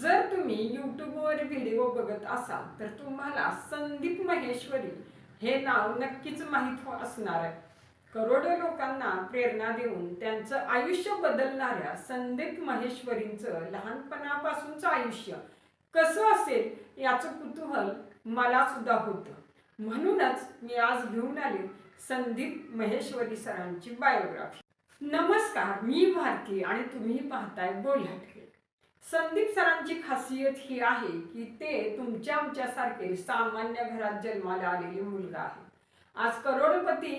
जर तुम्ही यूट्यूबवर व्हिडिओ बघत असाल तर तुम्हाला संदीप महेश्वरी हे नाव नक्कीच माहीत हो- असणार आहे. करोडो लोकांना प्रेरणा देऊन त्यांचं आयुष्य बदलणाऱ्या संदीप महेश्वरींचं लहानपणापासूनचं आयुष्य कसं असेल याचं कुतूहल मला सुद्धा होतं. म्हणूनच मी आज घेऊन आले संदीप महेश्वरी सरांची बायोग्राफी नमस्कार मी भारती आणि तुम्ही पाहताय बोलहटके. संदीप सरांची खासियत ही आहे की ते तुमच्या आमच्यासारखे सामान्य घरात जन्माला आलेले मुलगा आहे. आज करोडपती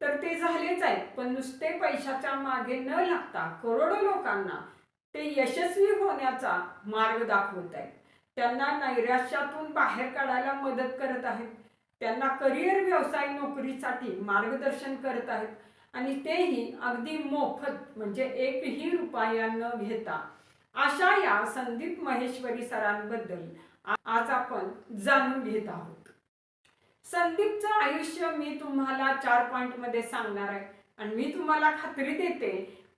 तर ते झालेच आहेत पण नुसते पैशाच्या मागे न लागता करोडो लोकांना ते यशस्वी होण्याचा मार्ग दाखवत आहेत. त्यांना नैराश्यातून बाहेर काढायला मदत करत आहेत. त्यांना करिअर व्यवसाय नोकरीसाठी मार्गदर्शन करत आहेत. आणि तेही अगदी मोफत म्हणजे एकही रुपया न घेता अशा या संदीप महेश्वरी सरांबद्दल आज आपण जाणून घेत आहोत. संदीपचं आयुष्य मी तुम्हाला चार पॉइंटमध्ये सांगणार आहे. आणि मी तुम्हाला खात्री देते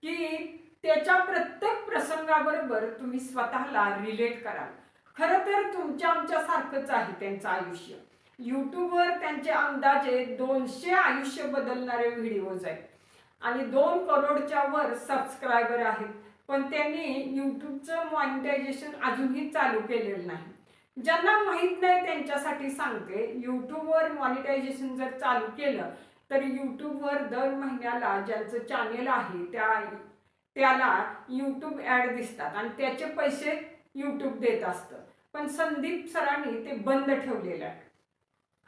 की त्याच्या प्रत्येक प्रसंगाबरोबर तुम्ही स्वतःला रिलेट कराल. खरं तर तुमच्या आमच्या सारखंच आहे त्यांचं आयुष्य. युट्यूबवर त्यांचे अंदाजे दोनशे आयुष्य बदलणारे व्हिडिओज आहेत. आणि दोन करोडच्या वर सबस्क्रायबर आहेत. पण त्यांनी यूट्यूबचं मॉनिटायझेशन अजूनही चालू केलेलं नाही. ज्यांना माहीत नाही त्यांच्यासाठी सांगते यूट्यूबवर मॉनिटायझेशन जर चालू केलं तर यूट्यूबवर दर महिन्याला ज्यांचं चॅनेल आहे त्या त्याला यूट्यूब ॲड दिसतात आणि त्याचे पैसे यूट्यूब देत असतं. पण संदीप सरांनी ते बंद ठेवलेलं आहे.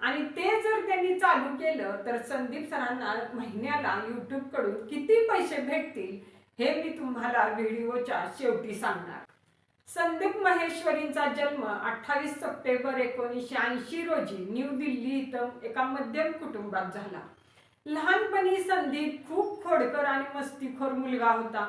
आणि ते जर त्यांनी चालू केलं तर संदीप सरांना महिन्याला यूट्यूबकडून किती पैसे भेटतील हे मी तुम्हाला व्हिडिओच्या शेवटी सांगणार. संदीप महेश्वरींचा जन्म अठ्ठावीस सप्टेंबर एकोणीसशे ऐंशी रोजी न्यू दिल्ली इथं एका मध्यम कुटुंबात झाला. लहानपणी संदीप खूप खोडकर आणि मस्तीखोर मुलगा होता.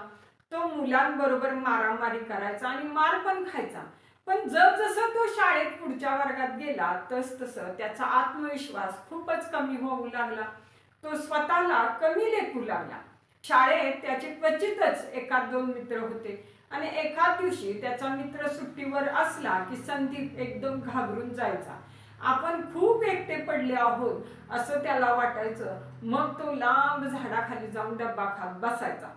तो मुलांबरोबर मारामारी करायचा आणि मार पण खायचा. पण जसजसं तो शाळेत पुढच्या वर्गात गेला तस तसं त्याचा आत्मविश्वास खूपच कमी होऊ लागला. तो स्वतःला कमी लेखू लागला. शाळेत त्याचे क्वचितच एखाद दोन मित्र होते. आणि एका दिवशी त्याचा मित्र सुट्टीवर असला की संदीप एकदम घाबरून जायचा. आपण खूप एकटे पडले आहोत असं त्याला वाटायचं. मग तो लांब झाडाखाली जाऊन डब्बा खात बसायचा.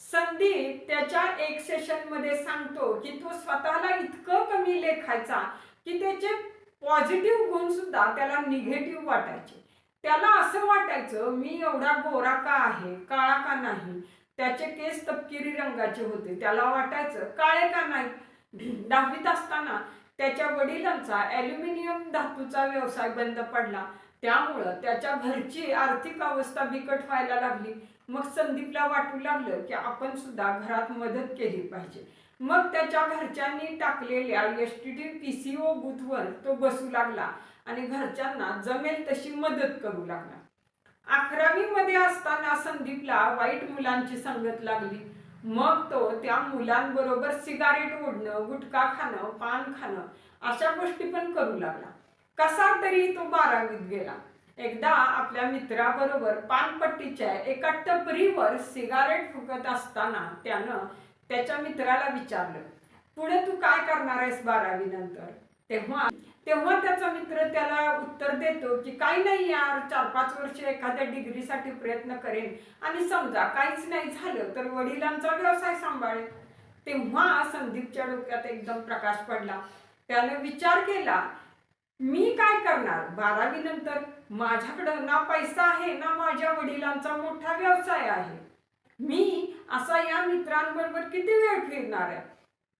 संदीप त्याच्या एक सेशनमध्ये सांगतो की तो स्वतःला इतकं कमी लेखायचा की त्याचे पॉझिटिव्ह गुण सुद्धा त्याला निगेटिव्ह वाटायचे. त्याला असं वाटायचं मी एवढा गोरा का आहे? काळा का नाही? त्याचे केस तपकिरी रंगाचे होते. त्याला वाटायचं काळे का नाही? दहावीत असताना त्याच्या वडिलांचा ॲल्युमिनियम धातूचा व्यवसाय बंद पडला. त्यामुळं त्याच्या घरची आर्थिक अवस्था बिकट व्हायला लागली. मग संदीपला वाटू लागलं की आपण सुद्धा घरात मदत केली पाहिजे. मग त्याच्या घरच्यांनी टाकलेल्या S T T P C O बूथवर तो बसू लागला आणि घरच्यांना जमेल तशी मदत करू लागला. अकरावी मध्ये असताना संदीपला वाईट मुलांची संगत लागली. मग तो त्या मुलांबरोबर सिगारेट ओढणं गुटखा खाणं पान खाणं अशा गोष्टी पण करू लागला. कसा तरी तो बारावीत गेला. एकदा आपल्या मित्राबरोबर पानपट्टीच्या एका टपरीवर सिगारेट फुकत असताना त्यानं त्याच्या मित्राला विचारलं पुढे तू काय करणार आहेस बारावी नंतर? तेव्हा तेव्हा त्याचा मित्र त्याला उत्तर देतो की काही नाही यार चार पाच वर्ष एखाद्या डिग्रीसाठी प्रयत्न करेन आणि समजा काहीच नाही झालं तर वडिलांचा व्यवसाय सांभाळेल तेव्हा संदीपच्या डोक्यात एकदम प्रकाश पडला. त्याने विचार केला मी काय करणार? बारावी नंतर माझ्याकडं ना पैसा आहे ना माझ्या वडिलांचा मोठा व्यवसाय आहे. मी असा या मित्रांबरोबर किती वेळ फिरणार आहे?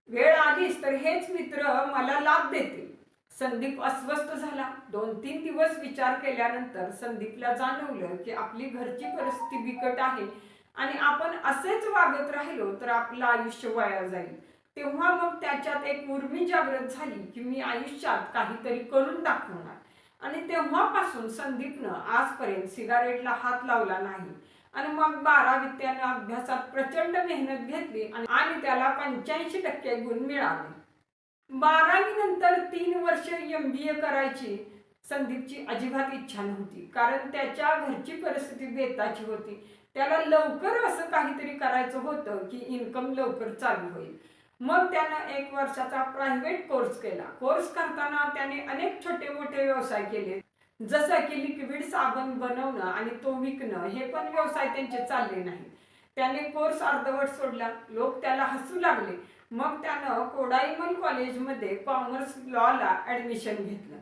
वेळ आलीच तर हेच मित्र मला लाभ देतील. संदीप अस्वस्थ झाला. दोन तीन दिवस विचार केल्यानंतर संदीपला जाणवलं की आपली घरची परिस्थिती बिकट आहे आणि आपण असेच वागत राहिलो तर आपलं आयुष्य वाया जाईल. तेव्हा मग त्याच्यात एक उर्मी जागृत झाली की मी आयुष्यात काहीतरी करून दाखवणार. आणि तेव्हापासून संदीपनं आजपर्यंत सिगारेटला हात लावला नाही. आणि मग बारावीत त्यानं अभ्यासात प्रचंड मेहनत घेतली आणि- त्याला पंच्याऐंशी टक्के गुण मिळाले. बारावी नंतर तीन वर्ष एम बी ए करायची संदीपची अजिबात इच्छा नव्हती. कारण त्याच्या घरची परिस्थिती बेताची होती. त्याला लवकर असं काहीतरी करायचं होतं की इन्कम लवकर चालू होईल. मग त्यानं एक वर्षाचा प्रायव्हेट कोर्स केला. कोर्स करताना त्याने अनेक छोटे मोठे व्यवसाय केले. जसं की लिक्विड साबण बनवणं आणि तो विकणं हे पण व्यवसाय त्यांचे चालले नाही त्याने कोर्स अर्धवट सोडला. लोक त्याला हसू लागले. मग त्यानं कोडाईमल कॉलेजमध्ये कॉमर्स लॉला ऍडमिशन घेतलं.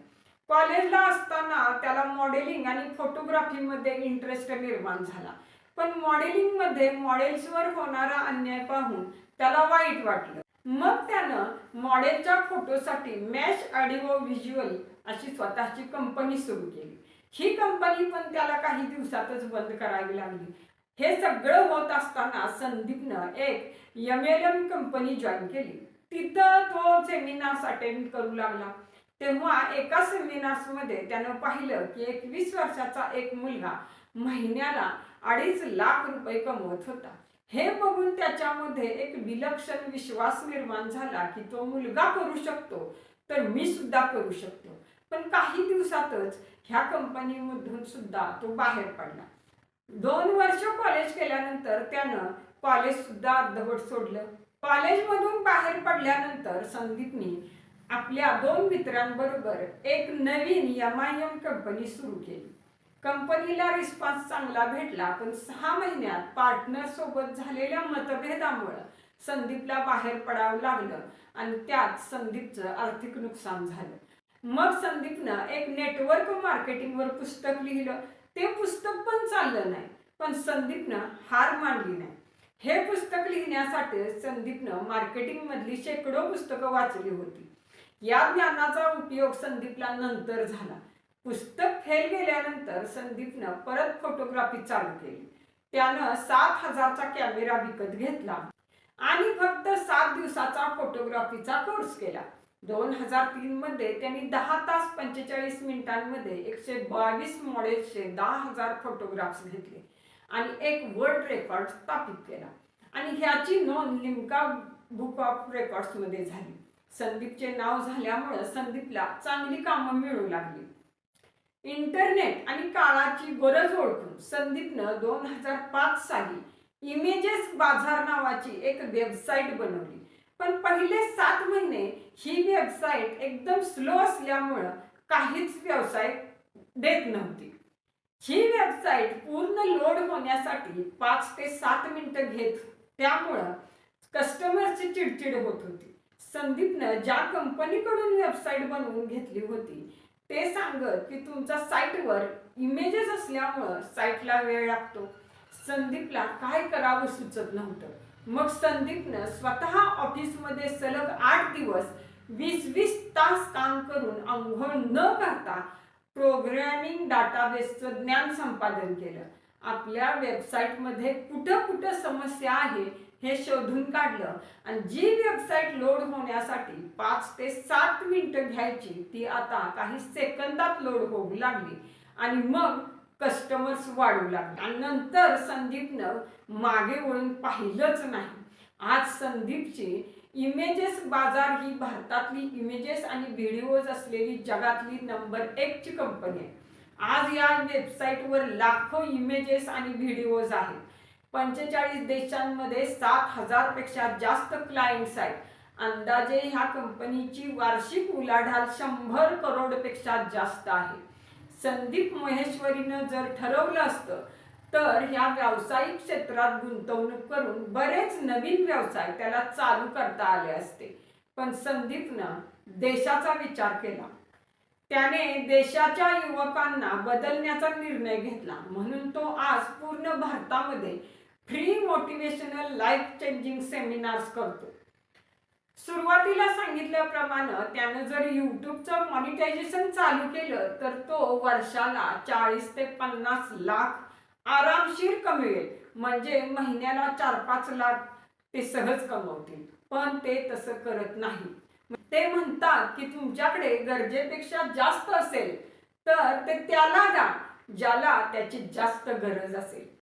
कॉलेजला असताना त्याला मॉडेलिंग आणि फोटोग्राफीमध्ये इंटरेस्ट निर्माण झाला. पण मॉडेलिंगमध्ये मॉडेल्सवर होणारा अन्याय पाहून त्याला वाईट वाटलं. मग त्यानं मॉडेलच्या फोटोसाठी मॅश ऑडिओ व्हिज्युअल अशी स्वतःची कंपनी सुरू केली. ही कंपनी पण त्याला काही दिवसातच बंद करावी लागली. हे सगळं होत असताना संदीपनं एक M L M company join केली. तिथं तो सेमिनार्स अटेंड करू लागला. तेव्हा एका सेमिनार्समध्ये त्यानं पाहिलं की एकवीस वर्षाचा एक मुलगा महिन्याला अडीच लाख रुपये कमवत होता. हे बघून त्याच्यामध्ये एक विलक्षण विश्वास निर्माण झाला की तो मुलगा करू शकतो. तर मी सुद्धा करू शकतो. पण काही दिवसातच ह्या कंपनीमधून सुद्धा तो बाहेर पडला. दोन वर्ष कॉलेज केल्यानंतर त्यानं कॉलेज सुद्धा अर्धवट सोडलं. कॉलेजमधून बाहेर पडल्यानंतर संदीपनी आपल्या दोन मित्रांबरोबर एक नवीन एम आय एम कंपनी सुरू केली. कंपनीला रिस्पॉन्स चांगला भेटला पण सहा महिन्यात पार्टनर सोबत झालेल्या मतभेदामुळं संदीपला बाहेर पडावं लागलं आणि त्यात संदीपचं आर्थिक नुकसान झालं. मग संदीपनं एक नेटवर्क मार्केटिंगवर पुस्तक लिहिलं. ते पुस्तक पण चाललं नाही पण संदीपनं हार मानली नाही. हे पुस्तक लिहिण्यासाठी संदीपनं मार्केटिंग मधली शेकडो पुस्तकं वाचली होती. या ज्ञानाचा उपयोग संदीपला नंतर झाला. पुस्तक फेल गेल्यानंतर संदीपनं परत फोटोग्राफी चालू केली. त्यानं सात हजारचा कॅमेरा विकत घेतला आणि फक्त सात दिवसाचा फोटोग्राफीचा कोर्स केला. दोन हजार तीन मध्ये त्यांनी दहा तास पंचेचाळीस मिनिटांमध्ये एकशे बावीस मॉडेल्सचे दहा हजार फोटोग्राफ्स घेतले आणि एक वर्ल्ड रेकॉर्ड स्थापित केला. आणि ह्याची नोंद लिमका बुक ऑफ रेकॉर्ड्समध्ये झाली. संदीपचे नाव झाल्यामुळं संदीपला चांगली कामं मिळू लागली. इंटरनेट आणि काळाची गरज ओळखून संदीपनं दोन हजार पाच साली इमेजेस बाजार नावाची एक वेबसाईट बनवली. पण पहिले सात महिने ही वेबसाईट एकदम स्लो असल्यामुळं काहीच व्यवसाय देत नव्हती. ही वेबसाईट पूर्ण लोड होण्यासाठी पाच ते सात मिनिटं घेत त्यामुळं कस्टमरची चिडचिड होत होती. संदीपनं ज्या कंपनीकडून वेबसाईट बनवून घेतली होती ते सांगत की तुमचा साईटवर इमेजेस असल्यामुळं साईटला वेळ लागतो. संदीपला काय करावं सुचत नव्हतं. मग संदीपनं स्वतः ऑफिसमध्ये सलग आठ दिवस वीस वीस तास काम करून आंघोळ न करता प्रोग्रॅमिंग डाटाबेसचं ज्ञान संपादन केलं. आपल्या वेबसाईटमध्ये कुठं कुठं समस्या आहे हे शोधून काढलं. आणि जी वेबसाईट लोड होण्यासाठी पाच ते सात मिनिटं घ्यायची ती आता काही सेकंदात लोड होऊ लागली. आणि मग कस्टमर्स वाढू लागले. आणि नंतर संदीपनं मागे वळून पाहिलंच नाही. आज संदीपची इमेजेस बाजार ही भारतातली इमेजेस आणि व्हिडिओज असलेली जगातली नंबर एकची कंपनी आहे. आज या वेबसाईटवर लाखो इमेजेस आणि व्हिडिओज आहेत. पंचेचाळीस देशांमध्ये सात हजारपेक्षा जास्त क्लायंट्स आहेत. अंदाजे ह्या कंपनीची वार्षिक उलाढाल शंभर करोडपेक्षा जास्त आहे. संदीप महेश्वरीनं जर ठरवलं असतं तर ह्या व्यावसायिक क्षेत्रात गुंतवणूक करून बरेच नवीन व्यवसाय त्याला चालू करता आले असते. पण संदीपनं देशाचा विचार केला. त्याने देशाच्या युवकांना बदलण्याचा निर्णय घेतला. म्हणून तो आज पूर्ण भारतामध्ये free motivational life changing seminars करतो. सुरुवातीला सांगितल्याप्रमाणे त्यानं जर युट्यूबचं मॉनिटायझेशन चालू केलं तर तो वर्षाला चाळीस ते पन्नास लाख आरामशीर कमवेल. म्हणजे महिन्याला चार पाच लाख ते सहज कमवतील. पण ते तसं करत नाही. ते म्हणतात की तुमच्याकडे गरजेपेक्षा जास्त असेल तर ते त्याला द्या ज्याला त्याची जास्त गरज असेल.